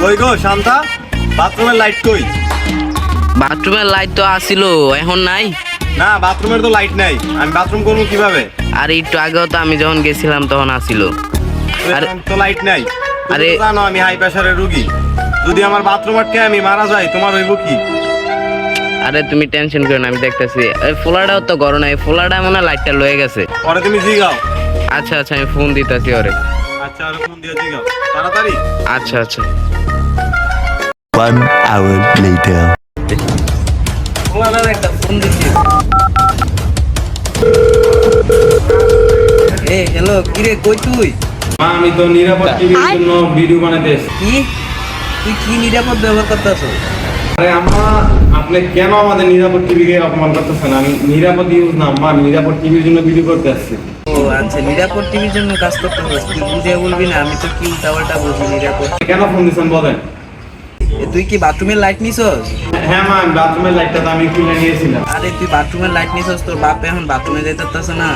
কই গো শান্তা? বাথরুমের লাইট কই? বাথরুমের লাইট তো আসিল এখন নাই। না বাথরুমের তো লাইট নাই। আমি বাথরুম করব কীভাবে? আর একটু আগেও তো আমি যখন গেছিলাম তখন আসিল। আরে- তো লাইট নাই। আরে- আরে জানো আমি হাই প্রেসারের রুগী। যদি আমার বাথরুম আটকে আমি মারা যাই তোমার হইব কি? আরে তুমি টেনশন করো না আমি দেখতেছি। এই ফোলাটাও তো গরম নাই। ফোলাটা মনে লাইটটা লয়ে গেছে। পরে তুমি জিগাও। আচ্ছা আচ্ছা আমি ফোন দিতেছি ওরে। আচ্ছা আর ফোন দিয়ে জিগাও। তাড়াতাড়ি। আচ্ছা আচ্ছা। One hour later. হ্যালো কিরে কই তুই? মা আমি তো নিরাপদ টিভির জন্য ভিডিও বানাতে এসেছি। কি? তুই কি নিরাপদ ব্যবহার করতেছ? আরে আম্মা আপনি কেন আমাদের নিরাপদ টিভিকে অপমান করতেছেন? আমি নিরাপদ ইউজ না নিরাপদ টিভির জন্য ভিডিও করতে আসছি। ও আচ্ছা নিরাপদ টিভির জন্য কাজ করতে বুঝে বলবি না আমি তো কি উল্টাপাল্টা বুঝি নিরাপদ। কেন ফোন দিচ্ছেন বলেন। তুই কি বাথরুমের লাইট নিছস? হ্যাঁ মা বাথরুমের লাইটটা তো আমি খুলে নিয়েছিলাম। আরে তুই বাথরুমের লাইট নিছস? তোর বাপে এখন বাথরুমে যেতে পারতেছে না।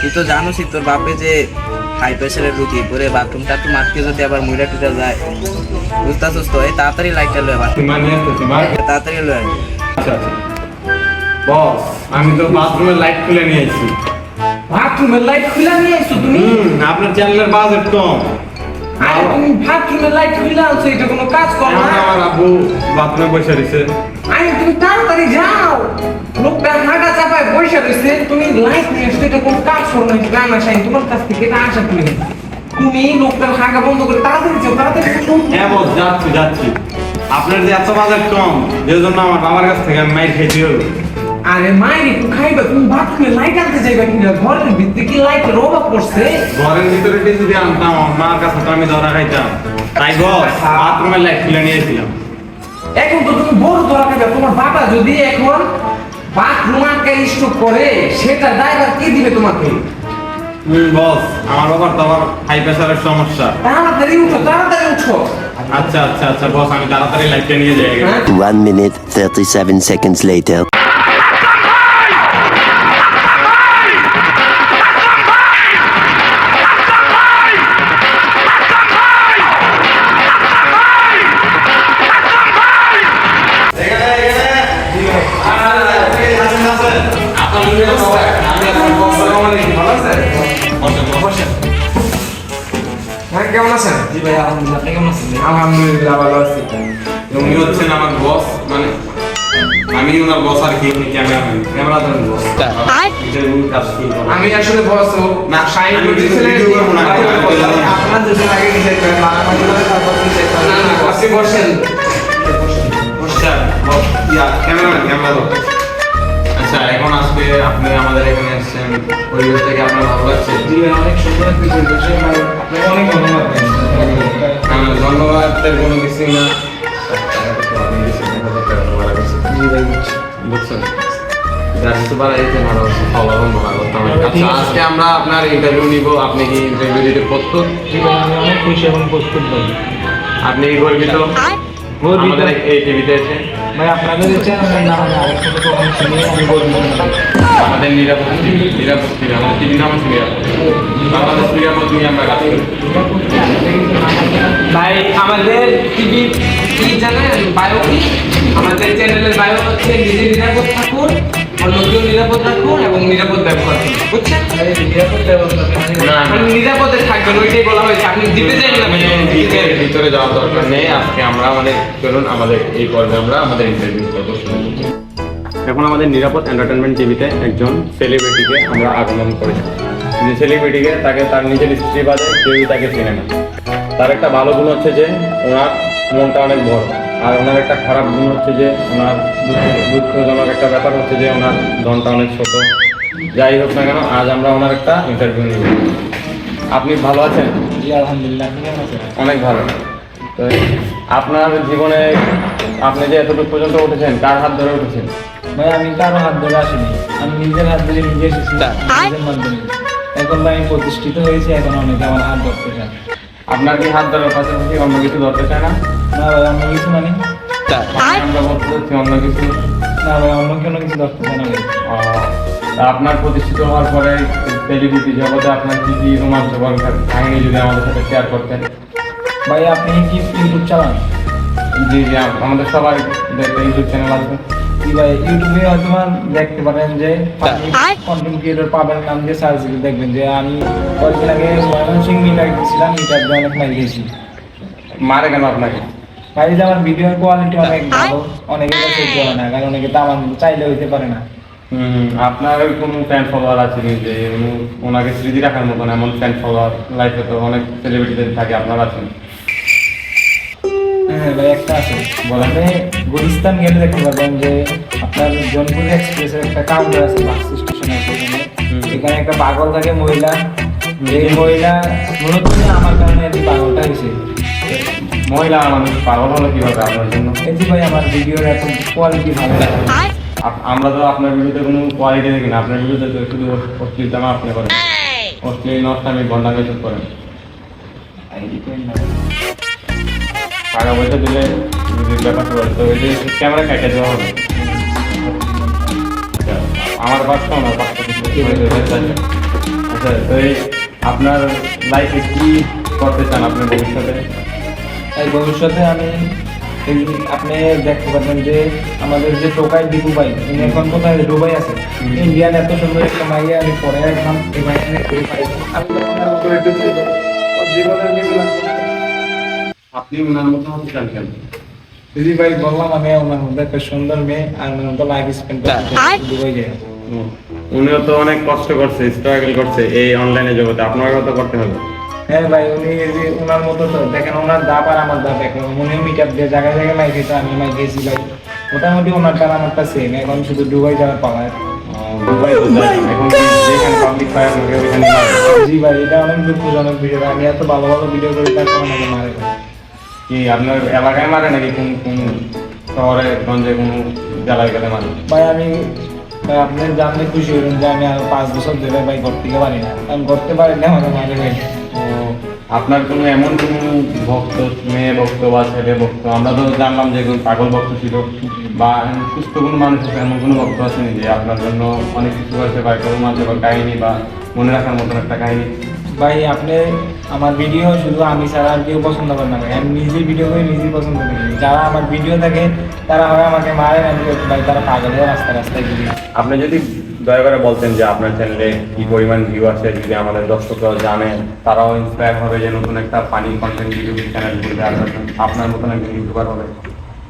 তুই তো জানোসই তোর বাপে যে হাই প্রেসারের রুগী পরে বাথরুম টাথরুম আটকে যদি আবার মহিলা টুটা যায় বুঝতেছস তো? এই তাড়াতাড়ি লাইটটা লয়ে বাথরুম তাড়াতাড়ি লয়ে। আচ্ছা আচ্ছা। বস আমি তো বাথরুমের লাইট খুলে নিয়েছি বাথরুমের লাইট খুলে নিয়েছো তুমি? আপনার চ্যানেলের বাজেট কম। বাথরুমের লাইট খুলে আনছো এটা কোনো কাজ কর না। আমার আব্বু বাথরুমে বসে রয়েছে। আরে তুমি তাড়াতাড়ি যাও। লোকটা হাঁটা চাপায় বসে রয়েছে তুমি লাইট নিয়ে আসছো এটা কোনো কাজ করো না তোমার কাছ থেকে এটা আশা করি। তুমি লোকটার হাঁকা বন্ধ করে তাড়াতাড়ি যাও তাড়াতাড়ি হ্যাঁ বস যাচ্ছি যাচ্ছি। আপনার যে এত বাজার কম যে জন্য আমার বাবার কাছ থেকে আমি মাইর খেয়েছি হলো আরে মায়ের একটু খাইবা তুমি বাথরুমে লাইট আনতে যাইবা কিনা? ঘরের ভিতরে কি লাইটের অভাব পড়ছে? ঘরের ভিতরে দিয়ে যদি আনতাম মার কাছে তো আমি ধরা খাইতাম। তাই বস বাথরুমের লাইট খুলে নিয়েছিলাম এখন তো তুমি বড় ধরা খাইবা তোমার বাবা যদি এখন বাথরুম আটকে স্টক করে সেটা ড্রাইভার কে দিবে তোমাকে? হুম বস আমার বাবার তো আবার হাই প্রেসারের সমস্যা। তাড়াতাড়ি উঠো তাড়াতাড়ি উঠো। আচ্ছা আচ্ছা আচ্ছা বস আমি তাড়াতাড়ি লাইটটা নিয়ে যাই। আগে। হ্যাঁ? One minute, 37 seconds later. হ্যাঁ কেমন আছেন? জি ভাই আলহামদুলিল্লাহ আপনি কেমন আছেন? আলহামদুলিল্লাহ ভালো আছি। উনি হচ্ছেন আমার বস মানে আমি ওনার বস আর কি উনি ক্যামেরাম্যান ক্যামেরা বস ইন্টারভিউ কাজ শুরু করো। আমি আসলে বস না, করতে ছিলেন। আপনার দুজন আগে ডিসাইড করেন? মারামারি করে তারপর ডিসাইড করেন? না না আপনি বসেন। বস, ইয়া, ক্যামেরাম্যান, ক্যামেরা আচ্ছা এখন আজকে আপনি আমাদের এখানে এসেছেন। পরিবেশটাকে আপনার ভালো লাগছে? জি অনেক সুন্দর একটি পরিবেশ মানে আপনাকে অনেক ধন্যবাদ ধন্যবাদের কোনো কিছু না। বুঝছেন আচ্ছা আজকে আমরা আপনার ইন্টারভিউ নিব। আপনি কি ইন্টারভিউ দিতে প্রস্তুত? অনেক খুশি এবং প্রস্তুত আপনি কি গর্বিত। আমাদের এই- এই টিভিতে এসে। ভাই আপনাদের আরেক কথা শুনি আমি গর্বিত আমাদের নিরাপদ টিভি আমাদের টিভি নাম হচ্ছে নিরাপদ বাংলাদেশ নিরাপদ নিয়ে আমরা কাজ করি। ভাই আমাদের টিভি কি জানেন? বায়ো কি? আমাদের চ্যানেলের বায়ো হচ্ছে নিজে নিরাপদ থাকুন অন্যকেও নিরাপদ রাখুন এবং নিরাপদ ব্যবহার করুন বুঝছেন? নিরাপদ। মানে নিরাপদে থাকবেন ওইটাই বলা হয়েছে। আপনি দিতে চাইন না। ভিতরে ভিতরে যাওয়ার দরকার নেই। আজকে আমরা আমাদের চলুন আমাদের এই পর্বে আমরা আমাদের ইন্টারভিউ করব এখন আমাদের নিরাপদ এন্টারটেনমেন্ট টিভিতে একজন সেলিব্রিটিকে আমরা আগমন করেছি। যে সেলিব্রিটিকে তাকে তার নিজের স্ত্রী বাদে কেউই তাকে চেনে না। তার একটা ভালো গুণ হচ্ছে যে ওনার মনটা অনেক বড়। আর ওনার একটা খারাপ গুণ হচ্ছে যে ওনার দুঃখ- দুঃখজনক একটা ব্যাপার হচ্ছে যে ওনার ধনটা অনেক ছোট। যাই হোক না কেন আজ আমরা ওনার একটা ইন্টারভিউ নিব। আপনি ভালো আছেন? জি আলহামদুলিল্লাহ আপনি কেমন আছেন? অনেক ভালো। তো আপনার জীবনে আপনি যে এতটুকু পর্যন্ত উঠেছেন কার হাত ধরে উঠেছেন? ভাই আমি কারও হাত ধরে আসিনি। আমি নিজের হাত ধরে নিজে এসেছি নিজের মাধ্যমে। এখন ভাই আমি প্রতিষ্ঠিত হয়েছি এখন অনেকে আমার হাত ধরতে চায়। আপনার কি হাত ধরার পাশাপাশি অন্য কিছু ধরতে চায় না? না ভাই অন্য কিছু মানে অন্য কিছু না ভাই অন্য কোনো কিছু ধরতে চায় না আহ, আপনার প্রতিষ্ঠিত হওয়ার পরে সেলিব্রিটি জগতে আপনার কি কি রোমাঞ্চকর কাহিনী যদি আমাদের সাথে শেয়ার করতেন? ভাই আপনি কি ইউটিউব চালান? জি জি আমাদের সবাই ইউটিউব চ্যানেল আছে। ভাই ইউটিউবে হয়তো দেখতে পারেন যে কন্টেন্ট ক্রিয়েটর পাবেন নাম দিয়ে সার্চ দিলে দেখবেন যে আমি কয়েকদিন আগে ময়মনসিং মিলে গেছিলাম দিয়ে অনেক মাইল গেছি। মারে কেন আপনাকে? ভাই আমার ভিডিওর কোয়ালিটি অনেক ভালো অনেকে সহ্য হয় না কারণ অনেকে তো আমার চাইলে হইতে পারে না। হুম, আপনার কোনো ফ্যান ফলোয়ার আছে কি? যে ওনাকে স্মৃতি রাখার মতন এমন ফ্যান ফলোয়ার লাইফে তো অনেক সেলিব্রিটিদের থাকে আপনার আছেন হ্যাঁ ভাই একটা আছে। বলতে গুলিস্তান গেলে দেখতে পাবেন যে আপনার জনপুর এক্সপ্রেসের একটা কাউন্টার আছে বাস স্টেশন এখানে একটা পাগল থাকে মহিলা। এই মহিলা মূলত আমার কারণে পাগলটা হয়েছে। মহিলা মানুষ পাগল হলো কীভাবে আপনার জন্য? এই ভাই আমার ভিডিওর এত কোয়ালিটি ভালো আমরা তো আপনার ভিডিওতে কোনো কোয়ালিটি দেখি না। আপনার ভিডিওতে তো শুধু অশ্লীলতা আপনি করেন অশ্লীল নষ্ট আমি ঘণ্টা মেসেজ করেন। টাকা পয়সা দিলে ব্যাপারটা বলে তো ওই যে ক্যামেরা কেটে দেওয়া হবে। আমার বাচ্চা আমার বাচ্চা আচ্ছা তো এই আপনার লাইফে কি করতে চান আপনার ভবিষ্যতে? তাই ভবিষ্যতে আমি আপনি দেখতে পাবেন যে আমাদের যে টোকাই দিবু ভাই উনি এখন কোথায়? দুবাই আছে। ইন্ডিয়ান এত সুন্দর একটা মাইয়া আমি পরে একদম আপনি ওনার মতো হতে চান কেন? দিদি ভাই বললাম আমি ওনার মধ্যে একটা সুন্দর মেয়ে আর ওনার মতো লাইফ স্পেন্ড করতে দুবাই ও, উনিও তো অনেক কষ্ট করছে স্ট্রাগল করছে এই অনলাইনে জগতে। আপনারও তো করতে হবে। হ্যাঁ ভাই উনি যে ওনার মতো তো দেখেন ওনার দাপ আর আমার দাপ এক উনিও মিট আপ দিয়ে জায়গায় জায়গায় মাই খেতে আমি মাই খেয়েছি ভাই। মোটামুটি ওনারটা আর আমারটা সেম এখন শুধু দুবাই যাওয়ার পাওয়া দুবাই তো যায়। এখন যেখানে পাবলিক ফায়ার থাকে ওইখানে জি ভাই এটা অনেক দুঃখজনক ভিডিও আমি এত ভালো ভালো ভিডিও করি তারপর আমাকে মারে কি আপনার এলাকায় মারে নাকি কোন কোন শহরে গঞ্জে কোনো জেলায় গেলে মারে? ভাই আমি ভাই আপনি জানলে খুশি হলেন যে আমি আর পাঁচ বছর ধরে ভাই ঘর থেকে পারি না। আমি করতে পারি না আমাকে মারে ভাই। আপনার কোনো এমন কোনো ভক্ত মেয়ে ভক্ত বা ছেলে ভক্ত? আমরা তো জানলাম যে কোনো পাগল ভক্ত ছিল। বা সুস্থ কোনো মানুষ আছে এমন কোনো ভক্ত আছে যে আপনার জন্য অনেক কিছু আছে বা কোনো মাঝে বা কাহিনী বা মনে রাখার মতন একটা কাহিনী? ভাই আপনি আমার ভিডিও শুধু আমি ছাড়া আর কেউ পছন্দ করেন না ভাই। আমি নিজে ভিডিও করে নিজেই পছন্দ করি। যারা আমার ভিডিও দেখে তারা হয় আমাকে মারে আমি বলি, ভাই তারা পাগল হয়ে রাস্তা রাস্তায় ঘুরি আপনি যদি দয়া করে বলতেন যে আপনার চ্যানেলে কি পরিমাণ ভিউ আছে যদি আমাদের দর্শকরাও জানে তারাও ইন্সপায়ার হবে যে নতুন একটা পানি কন্টেন্ট ইউটিউব চ্যানেল খুলবে আপনার আপনার মতন একজন ইউটিউবার হবে।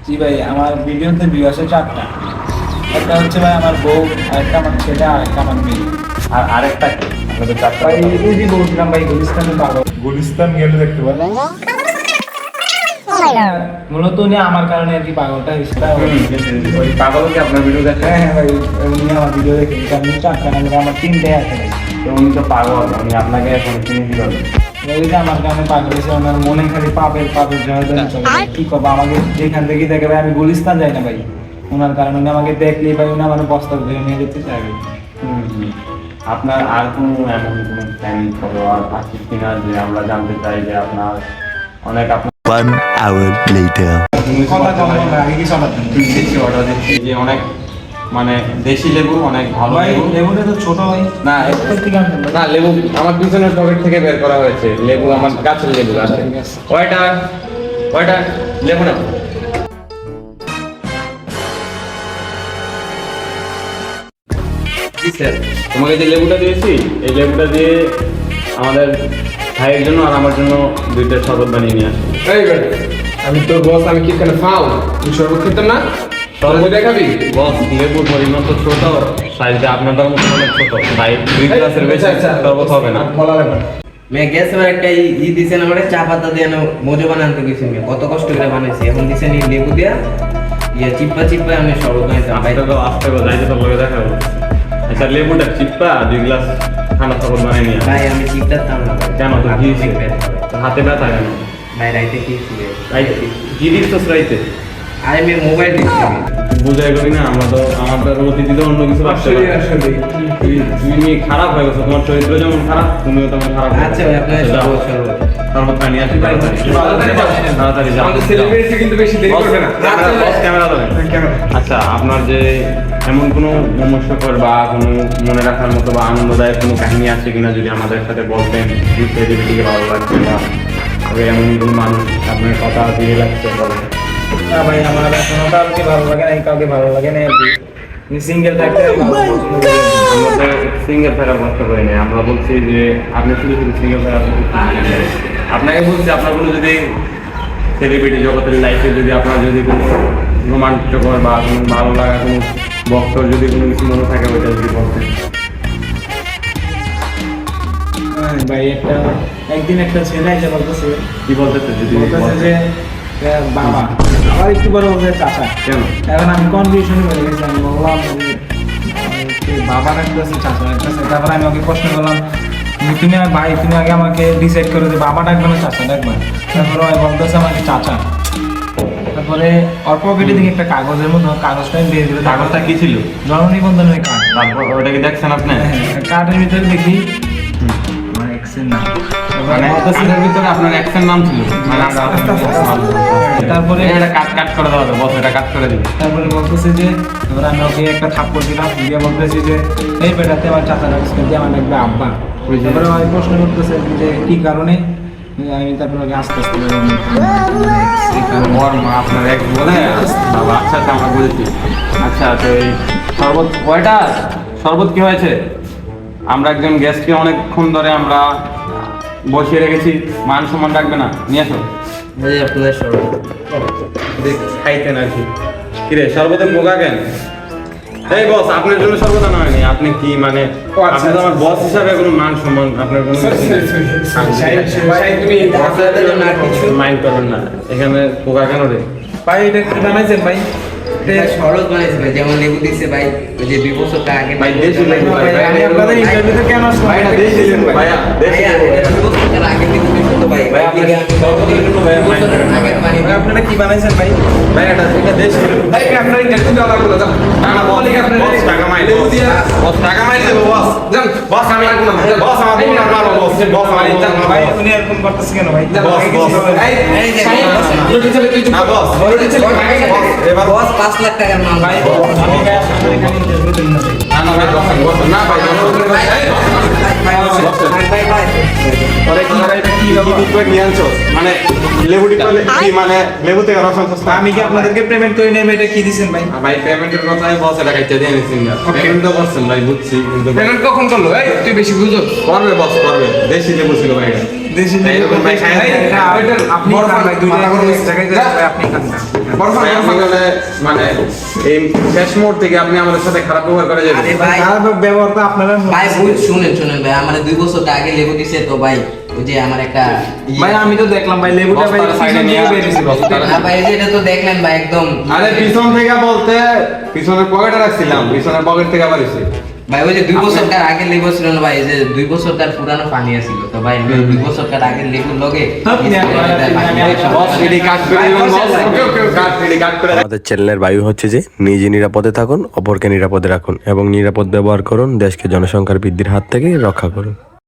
জি ভাই আমার ভিডিওতে ভিউ আছে চারটা। একটা হচ্ছে ভাই আমার বউ আর একটা আমার ছেলে আর একটা আমার মেয়ে। আর আরেকটা কি? আপনাদের চারটা ভাই এই যে বলছিলাম ভাই গুলিস্তানের পাগল। গুলিস্তান গেলে দেখতে পারেন মূলত উনি আমার কারণে আর কি পাগলটা ওই পাগলও কি আপনার ভিডিও দেখে? হ্যাঁ হ্যাঁ ভাই উনি আমার ভিডিও দেখে। আমি চারটা নাম্বার আমার তিনটে আছে। তো উনি তো পাগল উনি আপনাকে এখন চিনি কীভাবে? এই যে আমার গ্রামে পাগল হয়েছে ওনার মনে খালি পাপের পাপের জয় জয় কি করব? আমাকে যেখান থেকে দেখে ভাই আমি গুলিস্তান যাই না ভাই। ওনার কারণে উনি আমাকে দেখলেই ভাই উনি আমার বস্তা ধরে নিয়ে যেতে। আপনার আর কোনো এমন কোনো ফ্যান ফলোয়ার আছে কিনা যে আমরা জানতে চাই যে আপনার অনেক আপনার One hour later. অনেক মানে দেশি লেবু অনেক ভালো লেবুটা তো ছোট ভাই না না লেবু, আমার পিছনের পকেট থেকে বের করা হয়েছে। লেবু আমার গাছের লেবু আছে। কয়টা? কয়টা? লেবু না তোমাকে যে লেবুটা দিয়েছি, এই লেবুটা দিয়ে আমাদের ভাইয়ের জন্য আর আমার জন্য দুইটা শরবত বানিয়ে নিয়ে আসো। এই বেটা, আমি তোর বস আমি কি কেন ফাও তুই শরবত খেতাম না? শরবত দেখাবি বস লেবুর পরিমাণ তো ছোট সাইজটা আপনাদের মতো অনেক ছোট। তাই দুই গ্লাসের বেশি শরবত হবে না। বলা গ্যাস এবার একটা ই দিছেন আমার চা পাতা দিয়ে না মজো বানাতে গেছি মেয়ে। কত কষ্ট করে বানাইছি। এখন দিছেন এই লেবু দিয়া ইয়ে চিপ্পা চিপ্পা আমি ভাই আস্তে তো আস্তে করে যাইতে তো লগে দেখা হবে আচ্ছা লেবুটা চিপ্পা দুই গ্লাস ঠান্ডা শরবত বানাই নিয়ে ভাই আমি চিপটাতাম না ভাই। কেন? তো হাত ঘি ব্যথা করে। তো হাতে ব্যথা কেন? ভাই রাইতে কি ছিল রাইতে? ঘি দিস তো রাইতে? আরে মেয়ে মোবাইল দিচ্ছি। আমি। বুঝাই করি না আমরা তো আমাদের অতিথিতে অন্য কিছু ভাবতে পারি আসলে। তুই- তুমি খারাপ হয়ে গেছো তোমার চরিত্র যেমন খারাপ তুমিও তেমন খারাপ আচ্ছা ভাই আপনার আচ্ছা যে এমন কোনো বা কোনো মনে রাখার মতো বা আনন্দদায়ক কোনো কাহিনী আছে কিনা যদি আমাদের সাথে বলতেন ভালো লাগছে বা এমন কোনো মানুষ আপনার কথা দিয়ে লাগছে বলেন না ভাই আমার এখনও কাউকে ভালো লাগে না কাউকে ভালো লাগে না সিঙ্গেল থাকতে সিঙ্গেল থাকার কষ্ট করি না আমরা বলছি যে আপনি শুধু শুধু সিঙ্গেল থাকার আপনাকে বলছি আপনার কোনো যদি সেলিব্রিটি জগতের লাইফে যদি আপনার যদি কোনো রোমাঞ্চকর বা কোনো ভালো লাগা কোনো বক্তর যদি কোনো কিছু মনে থাকে ওইটা যদি বলতেন। হ্যাঁ, ভাই একটা একদিন একটা ছেলে এসে বলতেছে কি বলতেছে যদি বলতেছে যে বাবা আবার একটু বড় চাচা কেন? এখন আমি কনফিউশনে পড়ে গেছি আমি বললাম বাবা ডাকতেছে চাচা ডাকতেছে তারপরে আমি ওকে প্রশ্ন করলাম তুমি আর ভাই তুমি আগে আমাকে ডিসাইড করো যে বাবা ডাকবে না চাচা ডাকবে তারপরে ওই বলতেছে আমাকে চাচা। তারপরে অল্প পকেটে দিকে একটা কাগজের মতো কাগজটা আমি বের করে কাগজটা কি ছিল? জন্ম নিবন্ধনের কার্ড তারপর ওটা কি দেখছেন আপনি? হ্যাঁ, কার্ডের ভিতরে দেখি আমার এক্সের নাম। মানে বলতেছে- ভিতরে আপনার এক্সের নাম ছিল। মানে আমরা তারপরে এটা কাট কাট করে দেওয়া বস এটা কাট করে দিবি। তারপরে বলতেছে যে এবার আমি ওকে একটা থাপ্পড় দিলাম দিয়ে বলতেছি যে এই বেটাতে আমার চাচা ডাকছে দিয়ে আমার ডাকবে আব্বা। তারপরে আমি প্রশ্ন করতেছে যে কি কারণে? আমি তারপরে ওকে আস্তে আস্তে ওর মা আপনার এক বলে বাবা আচ্ছা আচ্ছা আমরা বুঝেছি। আচ্ছা তো এই শরবত কয়টা? শরবত কি হয়েছে? আমরা একজন গেস্টকে অনেকক্ষণ ধরে আমরা বসিয়ে রেখেছি। মান সম্মান রাখবে না। নিয়ে আসো। এই খাইতেন আর কি। কিরে শরবতে পোকা কেন? এই বস আপনার জন্য শরবত আনা হয়নি আপনি কি মানে আপনি তো আমার বস হিসাবে কোনো মান সম্মান আপনার কোনো মাইন্ড করবেন না। এখানে পোকা কেন রে? ভাই এটা কি বানাইছেন ভাই? বানাইছে ভাই যেমন লেবু দিচ্ছে ভাই ওই যে দুই বছর আগে ভাই দেশি লেবু ভাই, ভাই, আমি আপনাদের ইন্টারভিউতে কেন আসলাম? ভাই দেশি লেবু ভাইয়া দেশি লেবু। আপনারা কি বানাইছেন ভাই ভাই এটা এটা দেশি ভাই আপনার ইন্টারভিউ দেওয়া লাগল যান না না বস বস টাকা মাই লেবু দিয়ে বস টাকা মাই দেবো বস যান বস আমি বস আমার আর ভালো বস বস আমার ইজ্জত ভাই ভাই উনি এরকম করতেছে কেন ভাই বস, বস। এই এই যে শাহিন, বস। রুটি ছেলে তুই না বস রুটি ছেলে ভাগে গেছে। বস এবার বস পাঁচ লাখ টাকার মাল ভাই আমি ভাই আপনাদের এখানে ইন্টারভিউ দিন না ভাই না না ভাই বস বস না ভাই ভাই, ভাই, ভাই, ভাই, ভাই। পরে কি ভাই এটা কি কি দিবে আনছো মানে লেবু টিপলে কি মানে লেবু থেকে রস আনছো আমি কি আপনাদেরকে পেমেন্ট করে নেব এটা কি দিছেন ভাই? ভাই পেমেন্টের কথা আমি বস এটা কাইতে দিয়ে নিছি না। পেমেন্ট তো করছেন ভাই বুঝছি কিন্তু পেমেন্ট কখন করল? এই তুই বেশি বুঝো। করবে বস করবে। দেশি লেবু ছিল ভাই এটা। দেশি ভাই, ভাই খায় আপনি ভাই খান মানে এই শেষ মুহূর্তে আমাদের সাথে খারাপ ব্যবহার করে যাবেন খারাপ ব্যবহার তো আপনারা ভাই বুঝ শুনেন শুনেন ভাই আমার দুই বছর আগে লেবু দিছে তো ভাই। ওই যে আমার একটা ইয়ে- ভাই আমি তো দেখলাম ভাই লেবুটা ভাই নিয়ে বেরিয়েছে না ভাই এই এটা তো দেখলেন ভাই একদম। আরে পিছন থেকে বলতে পিছনের পকেটে রাখছিলাম পিছনের পকেট থেকে আবার এসে। ভাই ওই যে দুই বছরকার আগে লেবু ছিল না ভাই যে দুই বছরকার পুরানো পানি আছিল। তো ভাই আমি দুই বছরকার লেবুর লগে হ্যাঁ, আমাদের চ্যানেলের বায়ু হচ্ছে যে নিজে নিরাপদে থাকুন অপরকে নিরাপদে রাখুন এবং নিরাপদ ব্যবহার করুন দেশকে জনসংখ্যার বৃদ্ধির হাত থেকে রক্ষা করুন।